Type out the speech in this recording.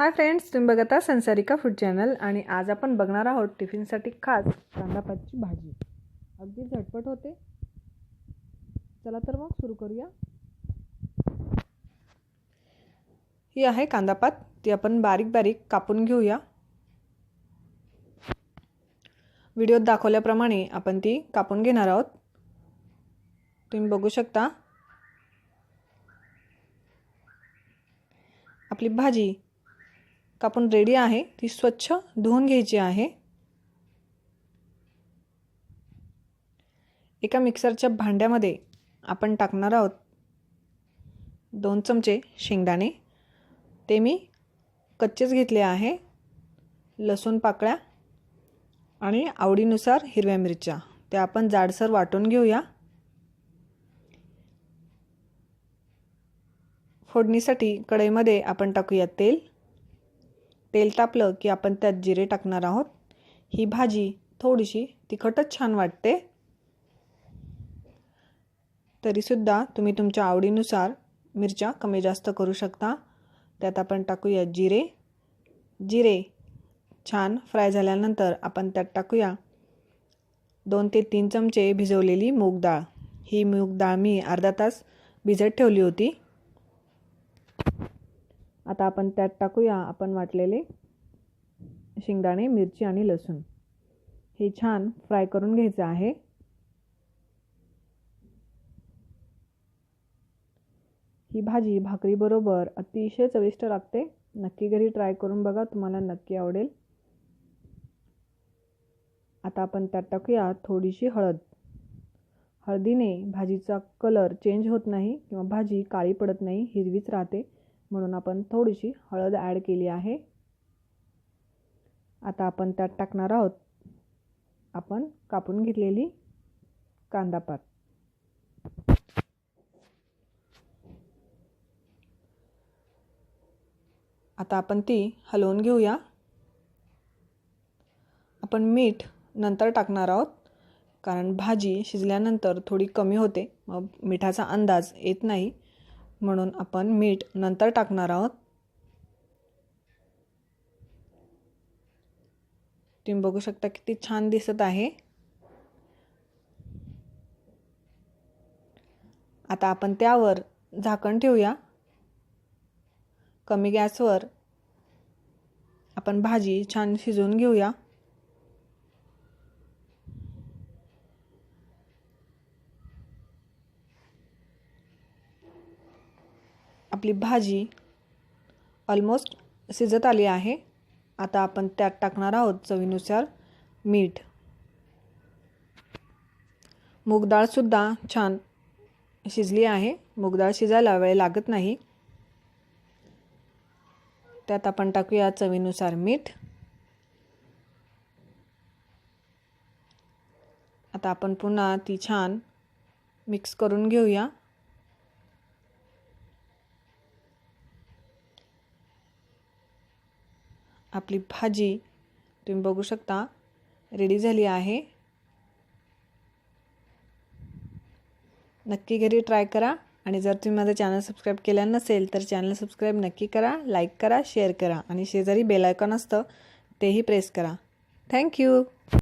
Hi friends तुम्ही बघत आहात संसारिका फूड चॅनल आणि आज आपण बघणार आहोत टिफिनसाठी खास कांदापातची भाजी. अगदी झटपट होते. चला तर मग सुरू करूया. ही आहे कांदापात. ती आपण बारीक बारीक कापून घेऊया. व्हिडिओत दाखवल्याप्रमाणे आपण ती कापून घेणार आहोत. तुम्ही बघू शकता. आपली भाजी कापून रेडी आहे ती स्वच्छ धुवून घ्यायची आहे. एका मिक्सरच्या भांड्यामध्ये आपण टाकणार आहोत दोन चमचे शेंगदाणे. ते मी कच्चेच घेतले आहे लसूण पाकळ्या आणि आवडीनुसार हिरव्या मिरच्या. त्या आपण जाडसर वाटून घेऊया. फोडणीसाठी कढईमध्ये आपण टाकूया तेल. तेल तापलं की आपण त्यात जिरे टाकणार आहोत. ही भाजी थोडीशी तिखटच छान वाटते. तरीसुद्धा तुम्ही तुमच्या आवडीनुसार मिरच्या कमी जास्त करू शकता. त्यात आपण टाकूया जिरे. जिरे छान फ्राय झाल्यानंतर आपण त्यात टाकूया दोन ते तीन चमचे भिजवलेली मूग डाळ. ही मूग डाळ मी अर्धा तास भिजत ठेवली होती. आता आपण त्यात टाकूया आपण वाटलेले शेंगदाणे मिरची आणि लसूण. हे छान फ्राय करून घ्यायचं आहे. ही भाजी भाकरीबरोबर अतिशय चविष्ट लागते. नक्की घरी ट्राय करून बघा तुम्हाला नक्की आवडेल. आता आपण त्यात टाकूया थोडीशी हळद. हळदीने भाजीचा कलर चेंज होत नाही किंवा भाजी काळी पडत नाही हिरवीच राहते. म्हणून आपण थोडीशी हळद ॲड केली आहे. आता आपण त्यात टाकणार आहोत. आपण कापून घेतलेली कांदापात आता आपण ती हलवून घेऊया. आपण मीठ नंतर टाकणार आहोत. कारण भाजी शिजल्यानंतर थोडी कमी होते. मग मिठाचा अंदाज येत नाही. म्हणून आपण मीठ नंतर टाकणार आहोत. तुम्ही बघू शकता किती छान दिसत आहे. आता आपण त्यावर झाकण ठेवूया. कमी गॅसवर आपण भाजी छान शिजवून घेऊया. आपली भाजी ऑलमोस्ट शिजत आली आहे. आता आपण त्यात टाकणार आहोत चवीनुसार मीठ. मूगडाळसुद्धा छान शिजली आहे. मूगडाळ शिजायला वेळ लागत नाही. त्यात आपण टाकूया चवीनुसार मीठ. आता आपण पुन्हा ती छान मिक्स करून घेऊया. आपली भाजी तुम्ही बघू शकता रेडी झाली आहे. नक्की घरी ट्राय करा आणि जर तुम्ही माझं चॅनल सबस्क्राईब केलं नसेल तर चॅनल सबस्क्राईब नक्की करा लाईक करा शेअर करा आणि शेजारी बेलायकॉन असतं तेही प्रेस करा. थँक्यू